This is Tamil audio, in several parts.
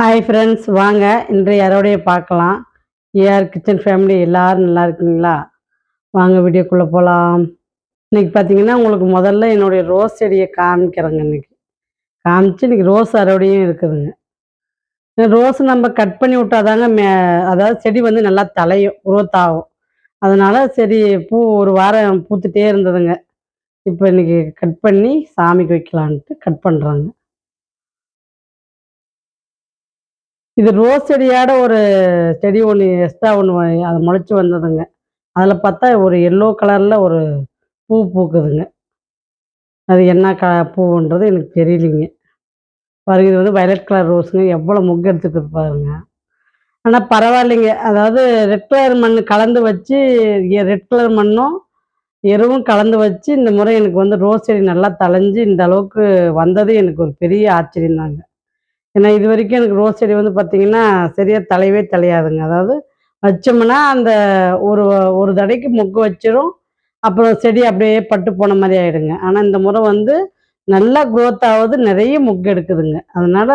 ஹாய் ஃப்ரெண்ட்ஸ் வாங்க. இன்று யாரோடைய பார்க்கலாம். ஏஆர் கிச்சன் ஃபேமிலி எல்லாரும் நல்லா இருக்கீங்களா? வாங்க வீடியோக்குள்ளே போகலாம் இன்றைக்கி பார்த்தீங்கன்னா உங்களுக்கு முதல்ல என்னுடைய ரோஸ் செடியை காமிக்கிறேங்க இன்னைக்கு. காமிச்சு இன்றைக்கி ரோஸ் அறுவடையும் இருக்குதுங்க. ரோஸ் நம்ம கட் பண்ணி விட்டாதாங்க மே அதாவது செடி வந்து நல்லா தலையும் குரோத் ஆகும். அதனால் சரி பூ ஒரு வாரம் பூத்துட்டே இருந்ததுங்க. இப்போ இன்னைக்கு கட் பண்ணி சாமிக்கு வைக்கலான்ட்டு கட் பண்ணுறாங்க இது ரோஸ் செடியோட ஒரு செடி ஒன்று எக்ஸ்ட்ரா ஒன்று அது முளைச்சி வந்ததுங்க. அதில் பார்த்தா ஒரு எல்லோ கலரில் ஒரு பூ பூக்குதுங்க. அது என்ன க பூன்றது எனக்கு தெரியலிங்க. பாருங்க இது வந்து வயலட் கலர் ரோஸுங்க எவ்வளோ முக்கு எடுத்துக்குது பாருங்க. ஆனால் பரவாயில்லைங்க. அதாவது ரெட் கலர் மண் கலந்து வச்சு ரெட் கலர் மண்ணும் எருவும் கலந்து வச்சு இந்த முறை எனக்கு வந்து ரோஸ் செடி நல்லா தளைஞ்சு இந்த அளவுக்கு வந்தது எனக்கு ஒரு பெரிய ஆச்சரியம் தாங்க ஏன்னா இது வரைக்கும் எனக்கு ரோஸ் செடி வந்து பார்த்திங்கன்னா சரியாக தலையவே தலையாதுங்க. அதாவது வச்சோம்னா அந்த ஒரு ஒரு தடைக்கு மொக்கு வச்சிரும் அப்புறம் செடி அப்படியே பட்டு போன மாதிரி ஆயிடுங்க. ஆனால் இந்த முறை வந்து நல்லா growth ஆகுது நிறைய மொக்கு எடுக்குதுங்க. அதனால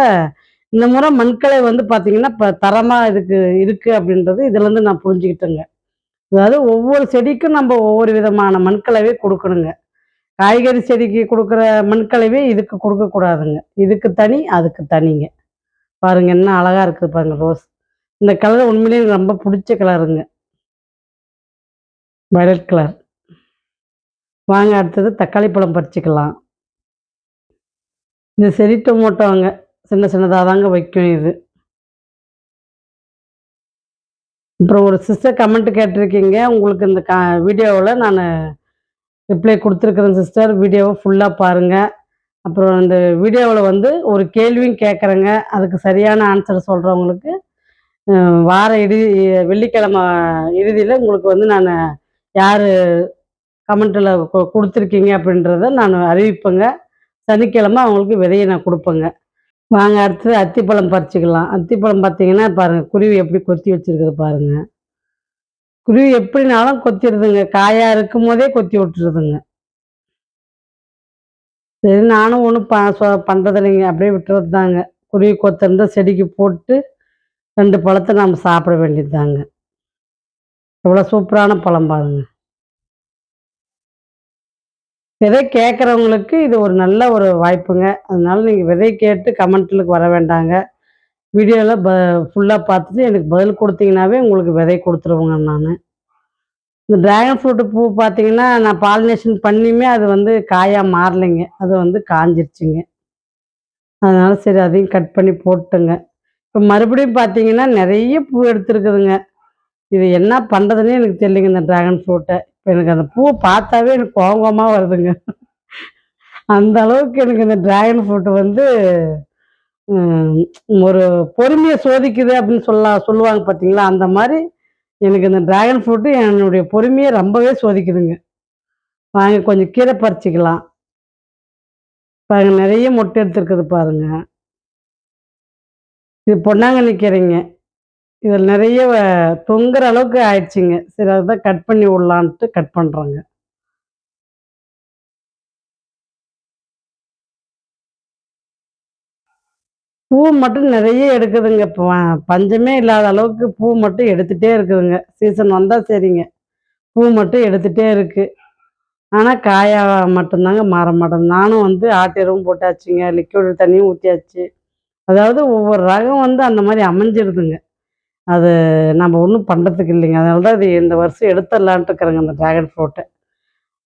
இந்த முறை மண்கலை வந்து பார்த்திங்கன்னா இப்போ தரமாக இதுக்கு இருக்குது அப்படின்றது இதுலேருந்து நான் புரிஞ்சுக்கிட்டேங்க. அதாவது ஒவ்வொரு செடிக்கும் நம்ம ஒவ்வொரு விதமான மண்கலவை கொடுக்கணுங்க. காய்கறி செடிக்கு கொடுக்குற மண்கழிவே இதுக்கு கொடுக்கக்கூடாதுங்க இதுக்கு தனி அதுக்கு தனிங்க. பாருங்க என்ன அழகா இருக்குது பாருங்க ரோஸ். இந்த கலர் உண்மையிலேயே எனக்கு ரொம்ப பிடிச்ச கலருங்க. வயலட் கலர் வாங்க அடுத்தது தக்காளி பழம் பறிச்சுக்கலாம். இந்த செடி டொமோட்டோங்க சின்ன சின்னதாக தாங்க வைக்கும் இது. அப்புறம் ஒரு சிஸ்டர் கமெண்ட் கேட்டிருக்கீங்க உங்களுக்கு இந்த கா வீடியோவில் நான் ரிப்ளை கொடுத்துருக்குறேன் சிஸ்டர் வீடியோவை ஃபுல்லாக பாருங்கள் அப்புறம் இந்த வீடியோவில் வந்து ஒரு கேள்வியும் கேட்குறேங்க அதுக்கு சரியான ஆன்சர் சொல்கிறவங்களுக்கு வார இறுதி வெள்ளிக்கிழமை இறுதியில் உங்களுக்கு வந்து நான் யார் கமெண்ட்டில் கொடுத்துருக்கீங்க அப்படின்றத நான் அறிவிப்பேங்க. சனிக்கிழமை அவங்களுக்கு விதையை நான் கொடுப்பேங்க. வாங்க அடுத்தது அத்திப்பழம் பறிச்சுக்கலாம். அத்திப்பழம் பார்த்தீங்கன்னா பாருங்கள் குருவி எப்படி கொத்தி வச்சுருக்குது பாருங்கள் குருவி எப்படினாலும் கொத்திடுதுங்க. காயா இருக்கும் போதே கொத்தி விட்டுருதுங்க. சரி நானும் ஒன்றும் ப சொ பண்ணுறது இல்லைங்க. அப்படியே விட்டுறது தாங்க குருவி கொத்திருந்தால் செடிக்கு போட்டு ரெண்டு பழத்தை நம்ம சாப்பிட வேண்டியது தாங்க எவ்வளோ சூப்பரான பழம் பாருங்க. விதை கேட்குறவங்களுக்கு இது ஒரு நல்ல ஒரு வாய்ப்புங்க. அதனால நீங்கள் விதை கேட்டு கமெண்ட்டில் வர வேண்டாங்க. வீடியோவில் ப ஃபுல்லாக பார்த்துட்டு எனக்கு பதில் கொடுத்தீங்கன்னாவே உங்களுக்கு விதை கொடுத்துருவேங்க நான். இந்த டிராகன் ஃப்ரூட்டு பூ பார்த்தீங்கன்னா நான் பாலினேஷன் பண்ணியுமே அது வந்து காயாக மாறலைங்க. அது வந்து காஞ்சிருச்சுங்க. அதனால் சரி அதையும் கட் பண்ணி போட்டுங்க இப்போ மறுபடியும் பார்த்தீங்கன்னா நிறைய பூ எடுத்துருக்குதுங்க. இது என்ன பண்ணுறதுனே எனக்கு தெரியலைங்க இந்த ட்ராகன் ஃப்ரூட்டை இப்போ எனக்கு அந்த பூவை பார்த்தாவே எனக்கு கோபமாக வருதுங்க. அந்த அளவுக்கு எனக்கு இந்த டிராகன் ஃப்ரூட் வந்து ஒரு பொறுமையை சோதிக்குது அப்படின்னு சொல்ல சொல்லுவாங்க பார்த்தீங்களா அந்த மாதிரி எனக்கு இந்த ட்ராகன் ஃப்ரூட்டு என்னுடைய பொறுமையை ரொம்பவே சோதிக்குதுங்க. வாங்க கொஞ்சம் கீரை பறிச்சிக்கலாம். பாருங்க நிறைய மொட்டை எடுத்துருக்குது பாருங்க. இது பொன்னாங்கண்ணி கீரைங்க இதில் நிறைய தொங்குற அளவுக்கு ஆயிடுச்சுங்க. சரி அதுதான் கட் பண்ணி விடலான்ட்டு கட் பண்ணுறோங்க பூ மட்டும் நிறைய எடுக்குதுங்க. இப்போ பஞ்சமே இல்லாத அளவுக்கு பூ மட்டும் எடுத்துகிட்டே இருக்குதுங்க. சீசன் வந்தால் சரிங்க. பூ மட்டும் எடுத்துகிட்டே இருக்குது ஆனால் காயாக மட்டும்தாங்க மாற மாட்டேன் நானும் வந்து ஆட்டு எருவும் போட்டாச்சுங்க. லிக்விட் தண்ணியும் ஊற்றியாச்சு அதாவது ஒவ்வொரு ரகம் வந்து அந்த மாதிரி அமைஞ்சிருதுங்க. அது நம்ம ஒன்றும் பண்ணுறதுக்கு இல்லைங்க. அதனால தான் இது இந்த வருஷம் எடுத்துடலான்ட்டு இருக்கிறேங்க இந்த ட்ராகன் ஃப்ரூட்டை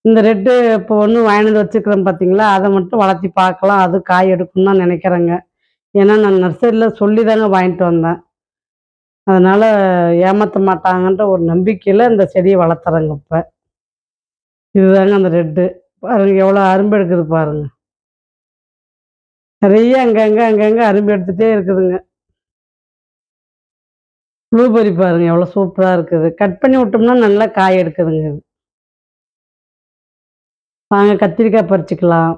இந்த ரெட்டு இப்போ ஒன்று வாங்கினது வந்து வச்சுக்கிறேன் பார்த்தீங்களா அதை மட்டும் வளர்த்தி பார்க்கலாம். அது காய் எடுக்கணும்னு தான் நினைக்கிறேங்க. ஏன்னா நான் நர்சரியில் சொல்லி தாங்க வாங்கிட்டு வந்தேன். அதனால் ஏமாற்ற மாட்டாங்கன்ற ஒரு நம்பிக்கையில் இந்த செடியை வளர்த்துறேங்க இப்போ. இதுதாங்க அந்த ரெட்டு. பாருங்க எவ்வளோ அரும்பு எடுக்குது பாருங்க. நிறைய அங்கங்கே அங்கங்கே அரும்பு எடுத்துகிட்டே இருக்குதுங்க. ப்ளூபெரி பாருங்க எவ்வளோ சூப்பராக இருக்குது. கட் பண்ணி விட்டோம்னா நல்லா காய் எடுக்குதுங்க இது. வாங்க கத்திரிக்காய் பறிச்சுக்கலாம்.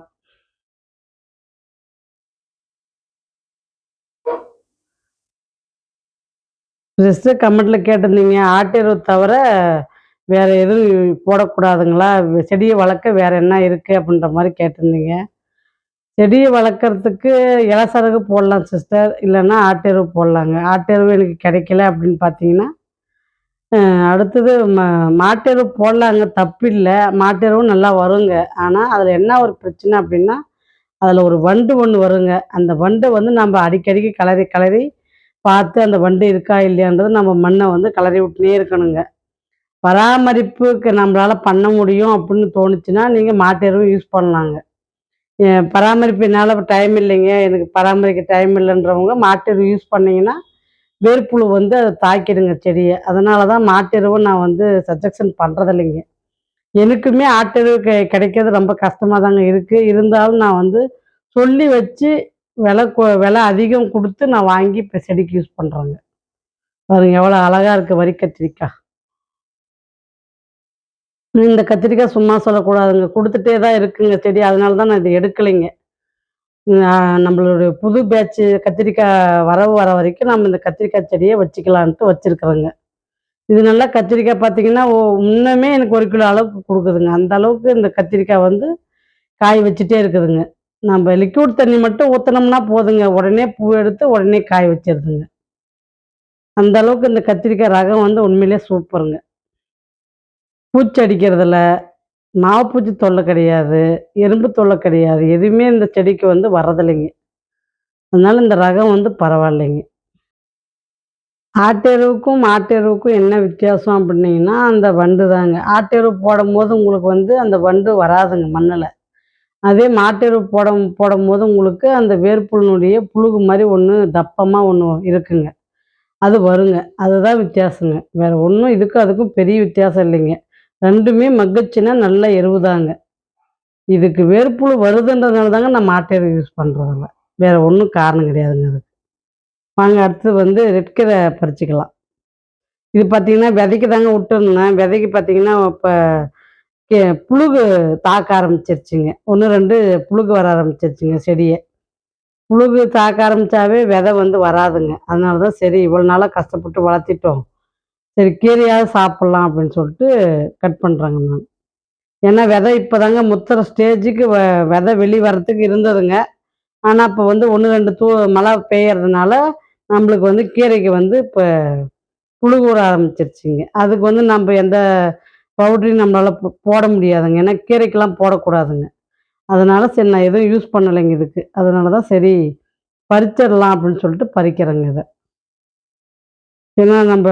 ஜஸ்ட்டு கமெண்ட்டில் கேட்டிருந்தீங்க. ஆட்டெருவு தவிர வேறு எதுவும் போடக்கூடாதுங்களா? செடியை வளர்க்க வேறு என்ன இருக்குது அப்படின்ற மாதிரி கேட்டிருந்தீங்க. செடியை வளர்க்குறதுக்கு இலசரகு போடலாம் சிஸ்டர் இல்லைன்னா ஆட்டெருவு போடலாங்க. ஆட்டெருவு எனக்கு கிடைக்கல அப்படின்னு பார்த்தீங்கன்னா அடுத்தது ம மாட்டெருவு போடலாங்க. தப்பில்லை மாட்டெருவும் நல்லா வருங்க. ஆனால் அதில் என்ன ஒரு பிரச்சனை அப்படின்னா அதில் ஒரு வண்டு ஒன்று வருங்க. அந்த வண்டை வந்து நம்ம அடிக்கடிக்கு கலரி கலரி பார்த்து அந்த வண்டு இருக்கா இல்லையான்றது நம்ம மண்ணை வந்து கலரி விட்டுனே இருக்கணுங்க. பராமரிப்புக்கு நம்மளால பண்ண முடியும் அப்படின்னு தோணுச்சுன்னா நீங்கள் மாட்டெருவும் யூஸ் பண்ணலாங்க. பராமரிப்பு என்னால் டைம் இல்லைங்க. எனக்கு பராமரிக்க டைம் இல்லைன்றவங்க மாட்டெரு யூஸ் பண்ணிங்கன்னா வேர்ப்புழு வந்து அதை தாக்கிடுங்க செடியை. அதனால தான் மாட்டெருவை நான் வந்து சஜெக்ஷன் பண்ணுறதில்லைங்க எனக்குமே ஆட்டெருவு கிடைக்கிறது ரொம்ப கஷ்டமாக தாங்க இருக்குது இருந்தாலும் நான் வந்து சொல்லி வச்சு விலை கொ விலை அதிகம் கொடுத்து நான் வாங்கி இப்போ செடிக்கு யூஸ் பண்ணுறேங்க பாருங்க எவ்வளோ அழகாக இருக்குது வரி கத்திரிக்காய் இந்த கத்திரிக்காய் சும்மா சொல்லக்கூடாதுங்க. கொடுத்துட்டே தான் இருக்குங்க செடி. அதனால தான் நான் இதை எடுக்கலைங்க. நம்மளுடைய புது பேட்ச் கத்திரிக்காய் வரவு வர வரைக்கும் நம்ம இந்த கத்திரிக்காய் செடியை வச்சுக்கலான்ட்டு வச்சுருக்குறோங்க. இது நல்லா கத்திரிக்காய் பார்த்தீங்கன்னா ஓ முன்னமே எனக்கு ஒரு கிலோ அளவுக்கு கொடுக்குதுங்க. அந்த அளவுக்கு இந்த கத்திரிக்காய் வந்து காய் வச்சுட்டே இருக்குதுங்க. நம்ம லிக்யூட் தண்ணி மட்டும் ஊற்றினோம்னா போதுங்க. உடனே பூ எடுத்து உடனே காய வச்சிருதுங்க. அந்த அளவுக்கு இந்த கத்திரிக்காய் ரகம் வந்து உண்மையிலே சூப்பருங்க. பூச்சி அடிக்கிறதுல நாவப்பூச்சி தொல்லை கிடையாது எறும்பு தொல்லை கிடையாது எதுவுமே இந்த செடிக்கு வந்து வர்றதில்லைங்க. அதனால இந்த ரகம் வந்து பரவாயில்லைங்க. ஆட்டெருவுக்கும் மாட்டெருவுக்கும் என்ன வித்தியாசம் அப்படின்னீங்கன்னா அந்த வண்டு தாங்க. ஆட்டெருவு போடும்போது உங்களுக்கு வந்து அந்த வண்டு வராதுங்க மண்ணில். அதே மாட்டெருவு போட போடும்போது உங்களுக்கு அந்த வேர்ப்புழுனுடைய புழுகு மாதிரி ஒன்று தப்பமாக ஒன்று இருக்குங்க. அது வருங்க. அதுதான் வித்தியாசங்க. வேற ஒன்றும் இதுக்கும் அதுக்கும் பெரிய வித்தியாசம் இல்லைங்க. ரெண்டுமே மக்குச்சுன்னா நல்ல எருவு தாங்க இதுக்கு வேர்ப்புழு வருதுன்றதுனால தாங்க நான் மாட்டெருவு யூஸ் பண்ணுறதில்ல வேற ஒன்றும் காரணம் கிடையாதுங்க அதுக்கு. வாங்க அடுத்தது வந்து ரெட் கீரை பறிச்சுக்கலாம். இது பார்த்தீங்கன்னா விதைக்கு தாங்க விட்டுருந்தேன் விதைக்கு பார்த்தீங்கன்னா இப்போ புழுகு தாக்க ஆரம்பிச்சிருச்சுங்க. ஒன்று ரெண்டு புழுகு வர ஆரம்பிச்சிருச்சுங்க செடியை. புழுகு தாக்க ஆரம்பித்தாவே விதை வந்து வராதுங்க. அதனால தான் சரி இவ்வளோ நாளாக கஷ்டப்பட்டு வளர்த்திட்டோம். சரி கீரையாவது சாப்பிட்லாம் அப்படின்னு சொல்லிட்டு கட் பண்ணுறேங்க நான். ஏன்னா விதை இப்போ தாங்க முத்துற ஸ்டேஜுக்கு வ விதை வெளி வரத்துக்கு இருந்ததுங்க. ஆனால் இப்போ வந்து ஒன்று ரெண்டு தூ மழை பெய்யறதுனால நம்மளுக்கு வந்து கீரைக்கு வந்து இப்போ புழுகு வர ஆரம்பிச்சிருச்சுங்க. அதுக்கு வந்து நம்ம எந்த பவுட்ரி நம்மளால் போட முடியாதுங்க. ஏன்னா கீரைக்கெல்லாம் போடக்கூடாதுங்க. அதனால சரி நான் எதுவும் யூஸ் பண்ணலைங்க இதுக்கு. அதனால தான் சரி பறிச்சிடலாம் அப்படின்னு சொல்லிட்டு பறிக்கிறேங்க இதை. ஏன்னா நம்ம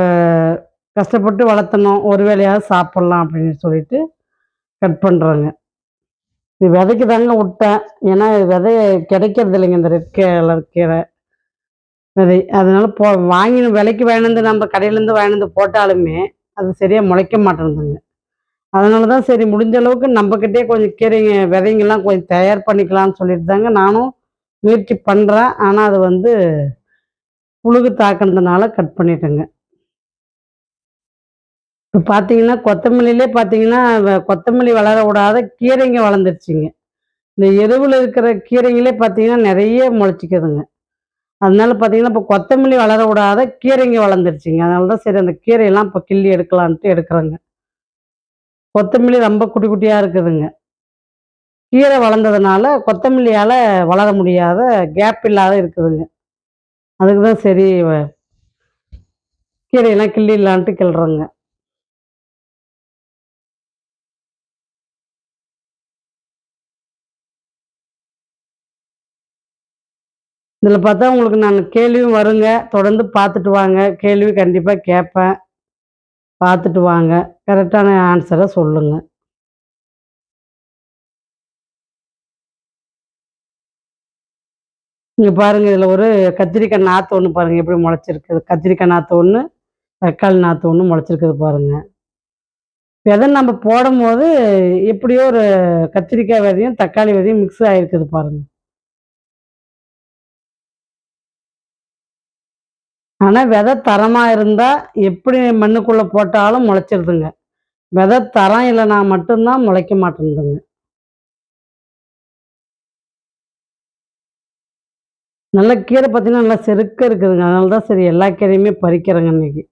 கஷ்டப்பட்டு வளர்த்தணும். ஒரு வேளையாவது சாப்பிட்லாம் அப்படின்னு சொல்லிட்டு கட் பண்ணுறேங்க இது விதைக்கு தாங்க விட்டேன். ஏன்னா விதை கிடைக்கிறது இல்லைங்க இந்த ரெட் கலர் கீரை விதை. அதனால போ வாங்கின விலைக்கு வாங்கினது நம்ம கடையிலேருந்து வாங்கினது போட்டாலுமே அது சரியாக முளைக்க மாட்டேங்குதுங்க. அதனால தான் சரி முடிஞ்ச அளவுக்கு நம்மக்கிட்டே கொஞ்சம் கீரைங்க விதைங்கெல்லாம் கொஞ்சம் தயார் பண்ணிக்கலாம்னு சொல்லிட்டு தாங்க நானும் முயற்சி பண்ணுறேன் ஆனால் அது வந்து புழுகு தாக்கினதுனால கட் பண்ணிட்டேங்க. இப்போ பார்த்தீங்கன்னா கொத்தமல்லியிலே பார்த்தீங்கன்னா வ- கொத்தமல்லி வளர விடாத கீரைங்க வளர்ந்துருச்சுங்க. இந்த எருவில் இருக்கிற கீரைங்களே பார்த்தீங்கன்னா நிறைய முளைச்சிக்குதுங்க. அதனால பார்த்தீங்கன்னா இப்போ கொத்தமல்லி வளர விடாத கீரைங்க வளர்ந்துருச்சுங்க. அதனால தான் சரி அந்த கீரையெல்லாம் இப்போ கிள்ளி எடுக்கலான்ட்டு எடுக்கிறேங்க. கொத்தமல்லி ரொம்ப குட்டி குட்டியாக இருக்குதுங்க. கீரை வளர்ந்ததுனால கொத்தமல்லியால் வளர முடியாத கேப் இல்லாத இருக்குதுங்க. அதுக்கு தான் சரி வ- கீரையெல்லாம் கிள்ளிடலான்ட்டு கிள்றேங்க. இதில் பார்த்தா உங்களுக்கு நான் கேள்வியும் வருங்க. தொடர்ந்து பார்த்துட்டு வாங்க. கேள்வி கண்டிப்பாக கேட்பேன். பார்த்துட்டு வாங்க. கரெக்டான ஆன்சரை சொல்லுங்க. இங்கே பாருங்கள் இதில் ஒரு கத்திரிக்காய் நாற்று ஒன்று பாருங்கள் எப்படி முளைச்சிருக்குது. கத்திரிக்காய் நாற்று ஒன்று தக்காளி நாற்று ஒன்று முளைச்சிருக்குது பாருங்கள் விதை நம்ம போடும்போது எப்படியோ ஒரு கத்திரிக்காய் விதையும் தக்காளி விதையும் மிக்ஸ் ஆகிருக்குது பாருங்கள் ஆனால் விதை தரமாக இருந்தால் எப்படி மண்ணுக்குள்ளே போட்டாலும் முளைச்சிருதுங்க. விதை தரம் இல்லைனா மட்டும்தான் முளைக்க மாட்டேங்குதுங்க நல்ல கீரை பார்த்தீங்கன்னா நல்லா செருக்க இருக்குதுங்க. அதனால தான் சரி எல்லா கீரையுமே பறிக்கிறேங்க இன்னைக்கு.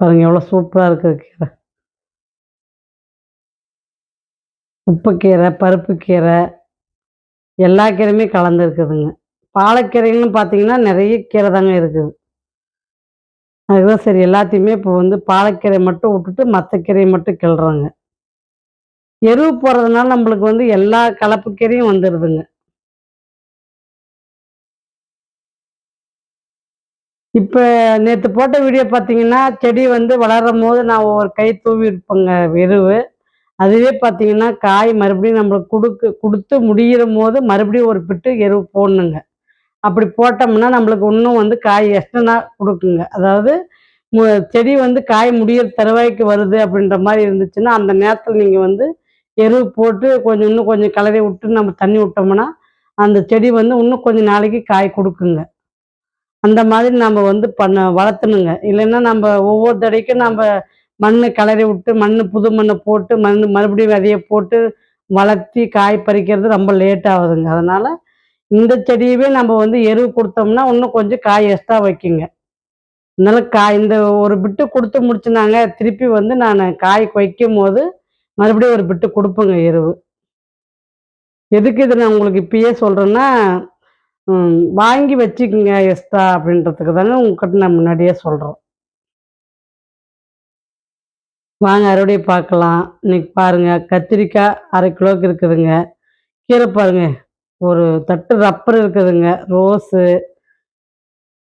பாருங்க எவ்வளோ சூப்பராக இருக்குது கீரை. உப்பு கீரை பருப்பு கீரை எல்லா கீரையுமே கலந்துருக்குதுங்க பாலக்கீரைன்னு பார்த்தீங்கன்னா நிறைய கீரை தாங்க இருக்குது அதுதான் சரி எல்லாத்தையுமே இப்போ வந்து பாலக்கீரை மட்டும் விட்டுட்டு மற்ற கீரையை மட்டும் கிள்றாங்க. எருவு போடுறதுனால நம்மளுக்கு வந்து எல்லா கலப்பு கீரையும் வந்துடுதுங்க இப்போ நேற்று போட்ட வீடியோ பார்த்தீங்கன்னா செடி வந்து வளரும் போது நான் ஒரு கை தூவி இருப்பேங்க எருவு. அதுவே பார்த்தீங்கன்னா காய் மறுபடியும் நம்மளுக்கு கொடுக்கு கொடுத்து முடிகிற போது மறுபடியும் ஒரு பிட்டு எருவு போடணுங்க. அப்படி போட்டோம்னா நம்மளுக்கு இன்னும் வந்து காய் எக்ஸ்ட்ரா கொடுக்குங்க. அதாவது செடி வந்து காய் முடியிற தருவாய்க்கு வருது அப்படின்ற மாதிரி இருந்துச்சுன்னா அந்த நேரத்தில் நீங்கள் வந்து எரு போட்டு கொஞ்சம் இன்னும் கொஞ்சம் கலரி விட்டு நம்ம தண்ணி விட்டோம்னா அந்த செடி வந்து இன்னும் கொஞ்சம் நாளைக்கு காய் கொடுக்குங்க. அந்த மாதிரி நம்ம வந்து பண்ண வளர்த்தணுங்க. இல்லைன்னா நம்ம ஒவ்வொரு தடைக்கும் நம்ம மண் கிளறி விட்டு மண் புது மண்ணை போட்டு மண் மறுபடியும் விதையை போட்டு வளர்த்தி காய் பறிக்கிறது ரொம்ப லேட் ஆகுதுங்க. அதனால் இந்த செடியவே நம்ம வந்து எருவு கொடுத்தோம்னா இன்னும் கொஞ்சம் காய் எக்ஸ்ட்ரா வைக்குங்க. அதனால காய் இந்த ஒரு பிட்டு கொடுத்து முடிச்சுனாங்க திருப்பி வந்து நான் காய் வைக்கும் போது மறுபடியும் ஒரு பிட்டு கொடுப்பேங்க எருவு. எதுக்கு இது நான் உங்களுக்கு இப்பயே சொல்கிறேன்னா வாங்கி வச்சுக்கோங்க எக்ஸ்ட்ரா அப்படின்றதுக்கு தாங்க உங்ககிட்ட நான் முன்னாடியே சொல்கிறோம் வாங்க அறுவடை பார்க்கலாம். இன்னைக்கு பாருங்கள் கத்திரிக்காய் அரை கிலோவுக்கு இருக்குதுங்க. கீரை பாருங்கள் ஒரு தட்டு ரப்பர் இருக்குதுங்க. ரோஸு.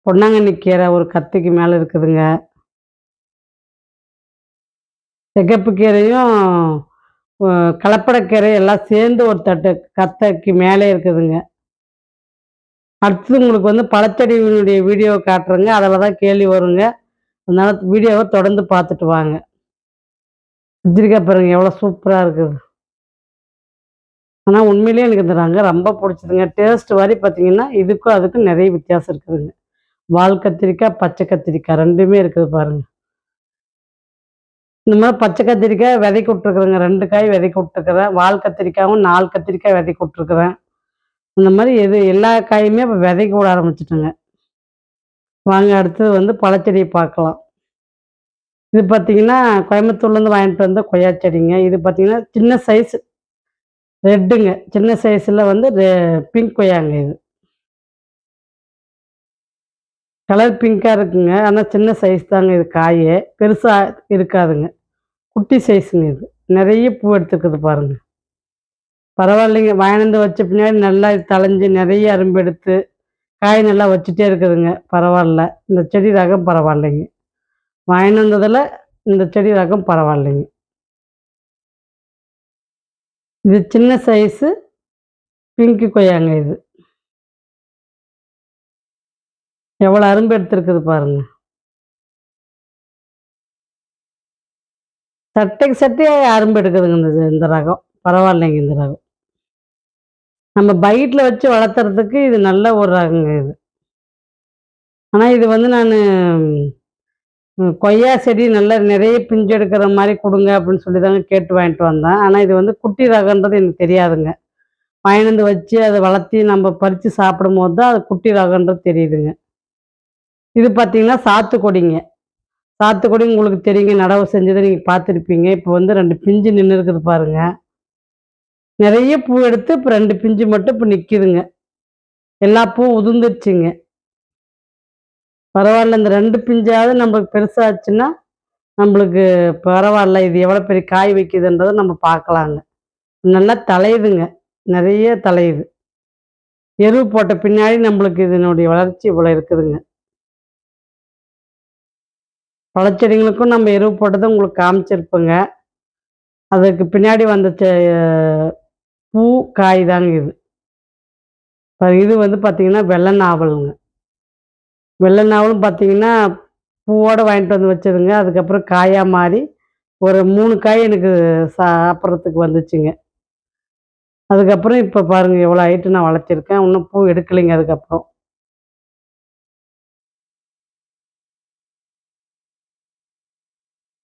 பொன்னாங்கண்ணி கீரை ஒரு கத்திக்கு மேலே இருக்குதுங்க. சிகப்பு கீரையும் கலப்படக்கீரை எல்லாம் சேர்ந்து ஒரு தட்டு கத்தைக்கு மேலே இருக்குதுங்க. அடுத்தது உங்களுக்கு வந்து பழச்செடியினுடைய வீடியோ காட்டுறேங்க. அதில் தான் கேள்வி வருங்க. அதனால் வீடியோவை தொடர்ந்து பார்த்துட்டு வாங்க. கத்திரிக்காய் பாருங்க. எவ்வளோ சூப்பராக இருக்குது. ஆனால் உண்மையிலேயே எனக்கு இந்த ரங்கம் ரொம்ப பிடிச்சதுங்க. டேஸ்ட் வரி பார்த்தீங்கன்னா இதுக்கும் அதுக்கும் நிறைய வித்தியாசம் இருக்குதுங்க. வால் கத்திரிக்காய் பச்சை கத்திரிக்காய் ரெண்டுமே இருக்குது பாருங்க. இந்த மாதிரி பச்சை கத்திரிக்காய் விதைக்கு விட்ருக்குறேங்க ரெண்டு காய் விதைக்கு விட்ருக்குறேன் வால் கத்திரிக்காயும் நாலு கத்திரிக்காய் விதைக்கு விட்ருக்குறேன் இந்த மாதிரி எது எல்லா காயுமே இப்போ விதைக்க விட ஆரம்பிச்சிட்டோங்க. வாங்க அடுத்தது வந்து பழச்செடியை பார்க்கலாம். இது பார்த்தீங்கன்னா கோயம்புத்தூர்லேருந்து வாங்கிட்டு வந்த கொய்யா செடிங்க. இது பார்த்தீங்கன்னா சின்ன சைஸ் ரெட்டுங்க. சின்ன சைஸில் வந்து பிங்க் கொய்யாங்க இது. கலர் பிங்காக இருக்குங்க. ஆனால் சின்ன சைஸ் தாங்க இது காய். பெருசாக இருக்காதுங்க. குட்டி சைஸுங்க இது. நிறைய பூ எடுத்துக்குது பாருங்கள் பரவாயில்லைங்க. வாங்கினந்து வச்ச பின்னாடி நல்லா தளைஞ்சு நிறைய அரும்பு எடுத்து காய் நல்லா வச்சுட்டே இருக்குதுங்க. பரவாயில்ல. இந்த செடி ரகம் பரவாயில்லைங்க. வாங்கினு வந்ததில் இந்த செடி ரகம் பரவாயில்லைங்க. இது சின்ன சைஸு பிங்க்கு கொய்யாங்க இது. எவ்வளோ அரும்பு எடுத்துருக்குது பாருங்க. சட்டைக்கு சட்டையே அரும்பு எடுக்குதுங்க இந்த இந்த ரகம். பரவாயில்லைங்க இந்த ரகம். நம்ம பைட்டில் வச்சு வளர்த்துறதுக்கு இது நல்ல ஒரு ரகங்க இது. ஆனால் இது வந்து நான் கொய்யா செடி நல்லா நிறைய பிஞ்சு எடுக்கிற மாதிரி கொடுங்க அப்படின்னு சொல்லி தாங்க கேட்டு வாங்கிட்டு வந்தேன். ஆனால் இது வந்து குட்டி ரகன்றது எனக்கு தெரியாதுங்க. வாங்கிட்டு வச்சு அதை வளர்த்தி நம்ம பறித்து சாப்பிடும் போது தான் அது குட்டி ரகன்றது தெரியுதுங்க. இது பார்த்தீங்கன்னா சாத்துக்கொடிங்க சாத்துக்கொடி உங்களுக்கு தெரியுங்க. நடவு செஞ்சதை நீங்கள் பார்த்துருப்பீங்க. இப்போ வந்து ரெண்டு பிஞ்சு நின்று இருக்குது பாருங்கள் நிறைய பூ எடுத்து இப்போ ரெண்டு பிஞ்சு மட்டும் இப்போ நிற்கிதுங்க எல்லா பூவும் உதிர்ந்துருச்சுங்க. பரவாயில்ல இந்த ரெண்டு பிஞ்சாவது நம்மளுக்கு பெருசாச்சுன்னா நம்மளுக்கு பரவாயில்ல இது எவ்வளோ பெரிய காய் வைக்குதுன்றதை நம்ம பார்க்கலாங்க. நல்லா தலையுதுங்க நிறைய தலையுது. எருவு போட்ட பின்னாடி நம்மளுக்கு இதனுடைய வளர்ச்சி இவ்வளோ இருக்குதுங்க. பழச்செடிங்களுக்கும் நம்ம எருவு போட்டதை உங்களுக்கு காமிச்சிருப்போங்க. அதுக்கு பின்னாடி வந்த பூ காய் தாங்க இது. இது வந்து பார்த்திங்கன்னா வெள்ளை நாவலுங்க. வெள்ளை நாவலும் பூவோடு வாங்கிட்டு வந்து வச்சதுங்க. அதுக்கப்புறம் காயாக மாறி ஒரு மூணு காய் எனக்கு சாப்பிட்றதுக்கு வந்துச்சுங்க. அதுக்கப்புறம் இப்போ பாருங்கள் எவ்வளோ ஹைட்டு நான் வளர்த்திருக்கேன். இன்னும் பூ எடுக்கலைங்க அதுக்கப்புறம்.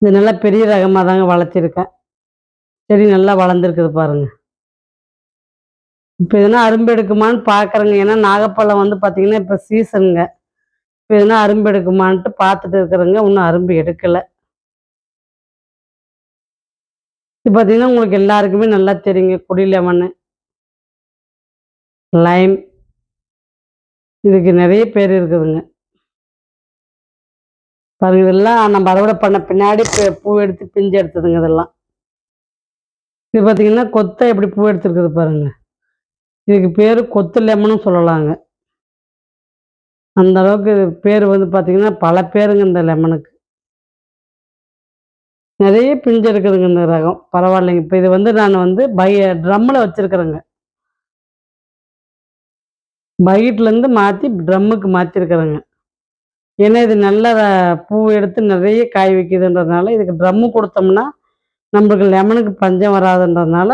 இது நல்லா பெரிய ரகமாக தாங்க வளர்த்திருக்கேன். செடி நல்லா வளர்ந்துருக்குது பாருங்கள் இப்போ எதுனா அரும்பு எடுக்குமான்னு பார்க்குறேங்க ஏன்னா நாகப்பழம் வந்து பார்த்திங்கன்னா இப்போ சீசனுங்க இப்போ எதுனா அரும்பு எடுக்குமான்ட்டு பார்த்துட்டு இருக்கிறேங்க. இன்னும் அரும்பு எடுக்கலை. இது பார்த்திங்கன்னா உங்களுக்கு எல்லாருக்குமே நல்லா தெரியுங்க. குடி லெமனு லைம். இதுக்கு நிறைய பேர் இருக்குதுங்க. பாருங்க இதெல்லாம் நம்ம அறுவடை பண்ண பின்னாடி பூ எடுத்து பிஞ்சு எடுத்ததுங்க இதெல்லாம். இது பார்த்தீங்கன்னா கொத்தை எப்படி பூ எடுத்துருக்குது பாருங்க. இதுக்கு பேர் கொத்து லெமனும் சொல்லலாங்க. அந்த அளவுக்கு பேர் வந்து பார்த்தீங்கன்னா பல பேருங்க இந்த லெமனுக்கு. நிறைய பிஞ்சு இருக்குதுங்க இந்த ரகம். பரவாயில்லைங்க. இப்போ இது வந்து நான் வந்து பைய ட்ரம்மில் வச்சுருக்குறேங்க. பைட்லேருந்து மாற்றி ட்ரம்முக்கு மாற்றிருக்குறேங்க ஏன்னா இது நல்ல பூ எடுத்து நிறைய காய் வைக்குதுன்றதுனால இதுக்கு ட்ரம்மு கொடுத்தோம்னா நம்மளுக்கு லெமனுக்கு பஞ்சம் வராதுன்றதுனால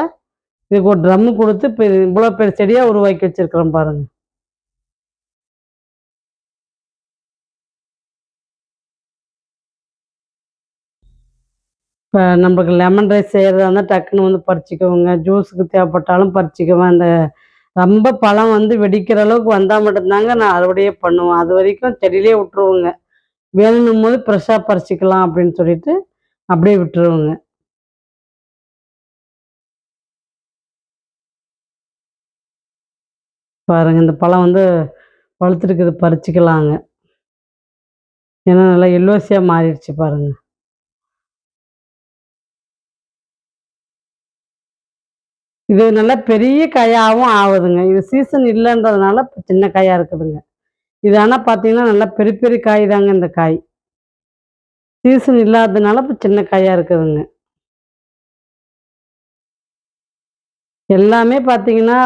இதுக்கு ஒரு ட்ரம்மு கொடுத்து இப்போ இவ்வளோ பெரிய செடியாக உருவாக்கி வச்சிருக்கிறோம் பாருங்கள் இப்போ நம்மளுக்கு லெமன் ரைஸ் செய்கிறதா இருந்தால் டக்குன்னு வந்து பறிச்சிக்கோங்க ஜூஸுக்கு தேவைப்பட்டாலும் பறிச்சிக்குவேன். அந்த ரொம்ப பழம் வந்து வெடிக்கிற அளவுக்கு வந்தால் மட்டும்தாங்க நான் அறுவடையே பண்ணுவேன். அது வரைக்கும் செடியிலே விட்டுருவோங்க. வேணும் போது ஃப்ரெஷ்ஷாக பறிச்சிக்கலாம் அப்படின்னு சொல்லிட்டு அப்படியே விட்டுருவோங்க. பாருங்க இந்த பழம் வந்து பழுத்துருக்குது பறிச்சிக்கலாங்க. ஏன்னா நல்லா எல்லோசியாக மாறிடுச்சு பாருங்க. இது நல்லா பெரிய காயாகவும் ஆகுதுங்க. இது சீசன் இல்லைன்றதுனால சின்ன காயாக இருக்குதுங்க. இது ஆனால் பார்த்தீங்கன்னா நல்லா பெரிய பெரிய காய் தாங்க இந்த காய். சீசன் இல்லாததுனால இப்போ சின்ன காயாக இருக்குதுங்க. எல்லாமே பார்த்தீங்கன்னா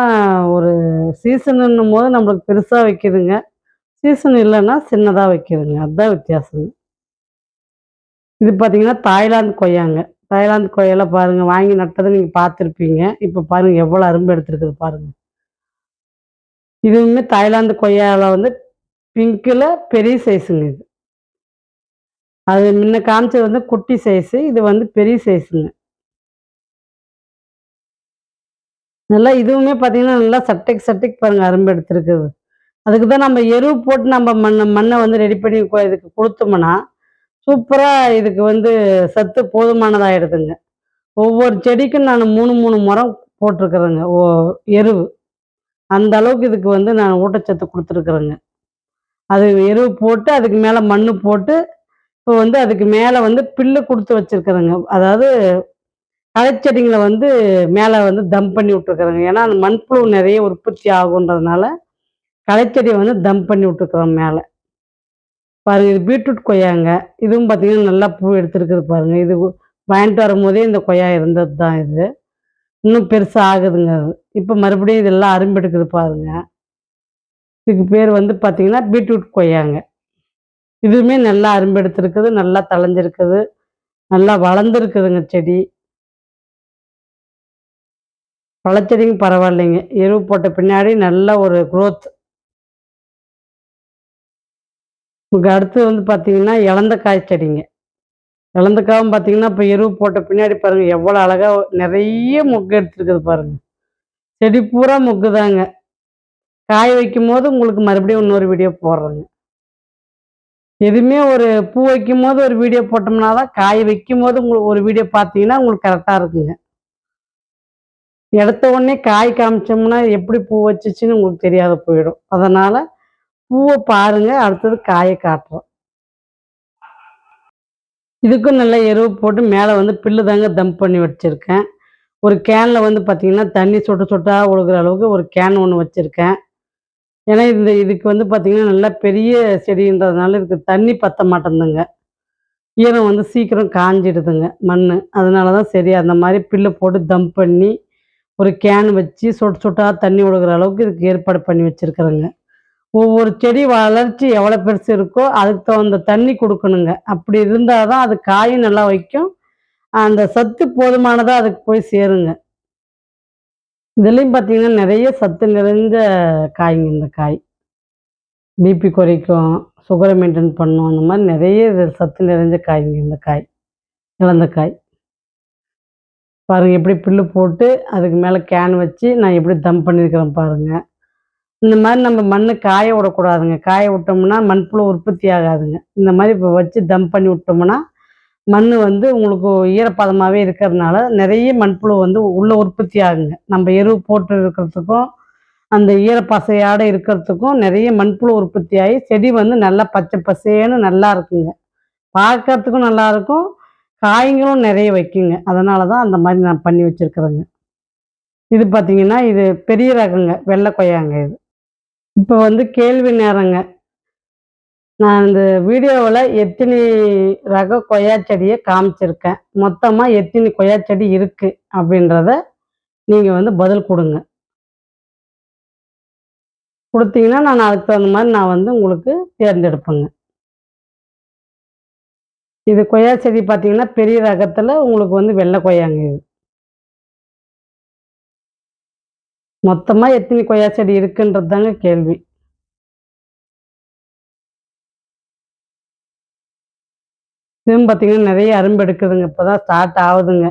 ஒரு சீசனுன்னும் போது நம்மளுக்கு பெருசாக வைக்குதுங்க. சீசன் இல்லைன்னா சின்னதாக வைக்கிதுங்க. அதுதான் வித்தியாசங்க இது பார்த்தீங்கன்னா தாய்லாந்து கொய்யாங்க. தாய்லாந்து கொய்யெல்லாம் பாருங்கள் வாங்கி நட்டதை நீங்கள் பார்த்துருப்பீங்க. இப்போ பாருங்கள் எவ்வளோ அரும்பு எடுத்துருக்குது பாருங்கள் இதுவுமே தாய்லாந்து கொய்யாவில் வந்து பிங்க்கில் பெரிய சைஸுங்க இது. அது முன்ன காமிச்சது வந்து குட்டி சைஸு இது வந்து பெரிய சைஸுங்க நல்லா இதுவுமே பார்த்தீங்கன்னா நல்லா சட்டைக்கு சட்டைக்கு பாருங்கள் அரும்பு எடுத்துருக்குது. அதுக்கு தான் நம்ம எருவு போட்டு நம்ம மண்ணை மண்ணை வந்து ரெடி பண்ணி இதுக்கு கொடுத்தோம்னா சூப்பராக இதுக்கு வந்து சத்து போதுமானதாகிடுதுங்க ஒவ்வொரு செடிக்கும் நான் மூணு மூணு முறம் போட்டிருக்கிறேங்க. ஓ எருவு. அந்த அளவுக்கு இதுக்கு வந்து நான் ஊட்டச்சத்து கொடுத்துருக்குறேங்க. அது எருவு போட்டு அதுக்கு மேலே மண் போட்டு இப்போ வந்து அதுக்கு மேலே வந்து பில்லு கொடுத்து வச்சுருக்குறேங்க. அதாவது களைச்செடிங்களை வந்து மேலே வந்து தம் பண்ணி விட்டுருக்குறேங்க. ஏன்னா அந்த மண்புழு நிறைய உற்பத்தி ஆகுன்றதுனால களைச்செடியை வந்து தம் பண்ணி விட்டுருக்குறோம் மேலே. பாருங்க இது பீட்ரூட் கொய்யாங்க. இதுவும் பார்த்தீங்கன்னா நல்லா பூ எடுத்துருக்குது பாருங்க. இது வாங்கிட்டு வரும்போதே இந்த கொய்யா இருந்தது தான் இது. இன்னும் பெருசாக ஆகுதுங்க அது. இப்போ மறுபடியும் இதெல்லாம் அரும்பு எடுக்குது பாருங்க. இதுக்கு பேர் வந்து பார்த்தீங்கன்னா பீட்ரூட் கொய்யாங்க. இதுவுமே நல்லா அரும்பெடுத்துருக்குது நல்லா தளைஞ்சிருக்குது நல்லா வளர்ந்துருக்குதுங்க செடி. பழச்செடிங்க பரவாயில்லைங்க. எருவு போட்ட பின்னாடி நல்ல ஒரு குரோத் உங்களுக்கு அடுத்து வந்து பார்த்தீங்கன்னா இளந்தக்காய் செடிங்க. இளந்தக்காயும் பார்த்தீங்கன்னா இப்போ எருவு போட்ட பின்னாடி பாருங்கள் எவ்வளோ அழகாக நிறைய மொக்கு எடுத்துருக்குது பாருங்கள் செடி பூரா மொக்கு தாங்க காய வைக்கும் போது உங்களுக்கு மறுபடியும் இன்னொரு வீடியோ போடுறேங்க. எதுவுமே ஒரு பூ வைக்கும் போது ஒரு வீடியோ போட்டோம்னா தான் காய வைக்கும் போது உங்களுக்கு ஒரு வீடியோ பார்த்தீங்கன்னா உங்களுக்கு கரெக்டாக இருக்குங்க. எடுத்த உடனே காய் காமிச்சோம்னா எப்படி பூ வச்சுச்சின்னு உங்களுக்கு தெரியாத போயிடும். அதனால் பூவை பாருங்க அடுத்தது காயை காட்டுறோம். இதுக்கும் நல்லா எருவு போட்டு மேலே வந்து பில்லு தாங்க தம் பண்ணி வச்சுருக்கேன். ஒரு கேனில் வந்து பார்த்தீங்கன்னா தண்ணி சொட்டு சொட்டாக ஒழுகிற அளவுக்கு ஒரு கேன் ஒன்று வச்சுருக்கேன். ஏன்னா இந்த இதுக்கு வந்து பார்த்தீங்கன்னா நல்லா பெரிய செடின்றதுனால இதுக்கு தண்ணி பற்ற மாட்டேங்குதுங்க. ஈரம் வந்து சீக்கிரம் காஞ்சிடுதுங்க மண் அதனால தான் சரி அந்த மாதிரி பில்லு போட்டு தம் பண்ணி ஒரு கேன் வச்சு சொட்டு சொட்டாக தண்ணி ஒழுகிற அளவுக்கு இதுக்கு ஏற்பாடு பண்ணி வச்சுருக்குறேங்க. ஒவ்வொரு செடி வளர்ச்சி எவ்வளோ பெருசு இருக்கோ அதுக்கு தகுந்த தண்ணி கொடுக்கணுங்க. அப்படி இருந்தால் தான் அது காயும் நல்லா வைக்கும். அந்த சத்து போதுமானதாக அதுக்கு போய் சேருங்க. இதுலேயும் பார்த்தீங்கன்னா நிறைய சத்து நிறைஞ்ச காய்ங்க இந்த காய். பிபி குறைக்கும் சுகரை மெயின்டைன் பண்ணும் அந்த மாதிரி நிறைய இது சத்து நிறைஞ்ச காய்ங்க இந்த காய் இழந்த காய். பாருங்கள் எப்படி புல்லு போட்டு அதுக்கு மேலே கேன் வச்சு நான் எப்படி தம் பண்ணியிருக்கிறேன் பாருங்கள் இந்த மாதிரி நம்ம மண்ணு காய விடக்கூடாதுங்க. காய விட்டோம்னா மண்புழு உற்பத்தி ஆகாதுங்க. இந்த மாதிரி இப்போ வச்சு தம் பண்ணி விட்டோம்னா மண் வந்து உங்களுக்கு ஈரப்பதமாகவே இருக்கிறதுனால நிறைய மண்புழு வந்து உள்ளே உற்பத்தி ஆகுங்க. நம்ம எரு போட்டு இருக்கிறதுக்கும் அந்த ஈரப்பசையோடு இருக்கிறதுக்கும் நிறைய மண்புழு உற்பத்தி ஆகி செடி வந்து நல்லா பச்சை பசேன்னு நல்லா இருக்குங்க. பார்க்கறதுக்கும் நல்லா இருக்கும். காய்களும் நிறைய வைக்குங்க. அதனால தான் அந்த மாதிரி நான் பண்ணி வச்சுருக்குறேங்க. இது பார்த்தீங்கன்னா இது பெரிய ரகங்க. வெள்ளை கொய்யாங்க இது. இப்போ வந்து கேள்வி நேரங்க. நான் இந்த வீடியோவில் எத்தனை ரக கொய்யா செடியை காமிச்சிருக்கேன். மொத்தமாக எத்தனை கொய்யா செடி இருக்குது அப்படின்றத நீங்கள் வந்து பதில் கொடுங்க. கொடுத்தீங்கன்னா நான் அதுக்கு தகுந்த மாதிரி நான் வந்து உங்களுக்கு தேர்ந்தெடுப்பேங்க. இது கொய்யா செடி பார்த்தீங்கன்னா பெரிய ரகத்தில் உங்களுக்கு வந்து வெள்ளை கொய்யாங்க இது. மொத்தமாக எத்தனை கொய்யா செடி இருக்குன்றது தாங்க கேள்வி. இதுவும் பார்த்தீங்கன்னா நிறைய அரும்பு எடுக்குதுங்க. இப்போ தான் ஸ்டார்ட் ஆகுதுங்க.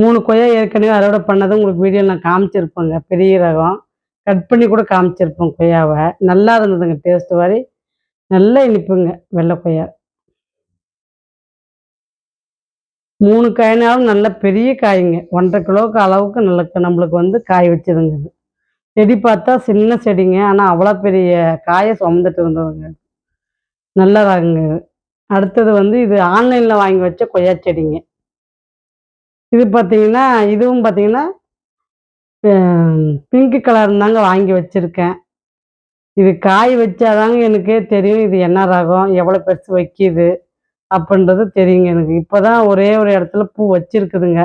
மூணு கொய்யா ஏற்கனவே அறுவடை பண்ணதும் உங்களுக்கு வீடியோ நான் காமிச்சிருப்பேங்க. பெரிய ரகம். கட் பண்ணி கூட காமிச்சிருப்பேன் கொய்யாவை. நல்லா இருந்ததுங்க டேஸ்ட் மாதிரி. நல்லா இனிப்புங்க வெள்ளை கொய்யா. மூணு காய்னாலும் நல்ல பெரிய காய்ங்க. ஒன்றரை கிலோவுக்கு அளவுக்கு நல்ல நம்மளுக்கு வந்து காய் வச்சதுங்க செடி பார்த்தா சின்ன செடிங்க. ஆனால் அவ்வளோ பெரிய காயை சுமந்துட்டு இருந்ததுங்க நல்லதாகுங்க. அடுத்தது வந்து இது ஆன்லைனில் வாங்கி வச்ச கொய்யா செடிங்க. இது பார்த்தீங்கன்னா இதுவும் பார்த்தீங்கன்னா பிங்க் கலர் தாங்க வாங்கி வச்சுருக்கேன். இது காய் வச்சாதாங்க எனக்கே தெரியும். இது என்ன ரகம்? எவ்வளோ பெருசு வைக்கிது? அப்படின்றது தெரியுங்க எனக்கு. இப்போ தான் ஒரே ஒரு இடத்துல பூ வச்சிருக்குதுங்க.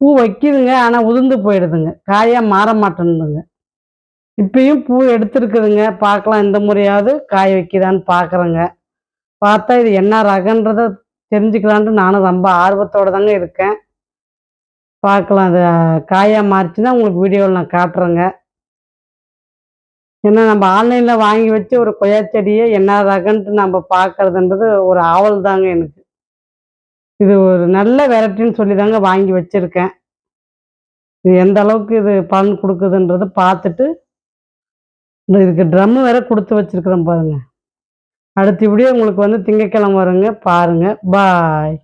பூ வைக்கிதுங்க ஆனால் உதிர்ந்து போயிடுதுங்க. காயாக மாற மாட்டேன்னுங்க. இப்பயும் பூ எடுத்துருக்குதுங்க. பார்க்கலாம் இந்த முறையாவது காய் வைக்குதான்னு பார்க்குறேங்க. பார்த்தா இது என்ன ரகன்றதை தெரிஞ்சுக்கலான்ட்டு நானும் ரொம்ப ஆர்வத்தோடு தாங்க இருக்கேன். பார்க்கலாம் அது காயாக மாறிச்சுன்னா உங்களுக்கு வீடியோவில் நான் காட்டுறேங்க. ஏன்னா நம்ம ஆன்லைனில் வாங்கி வச்சு ஒரு கொய்யா செடியை என்ன ரகன்ட்டு நம்ம பார்க்கறதுன்றது ஒரு ஆவல் தாங்க எனக்கு. இது ஒரு நல்ல வெரைட்டின்னு சொல்லி தாங்க வாங்கி வச்சுருக்கேன். இது எந்த அளவுக்கு இது பலன் கொடுக்குதுன்றத பார்த்துட்டு இதுக்கு ட்ரம்மு வேற கொடுத்து வச்சுருக்குறேன் பாருங்க. அடுத்த இப்படியே உங்களுக்கு வந்து திங்கக்கிழமை வருங்க பாருங்கள் பாய்.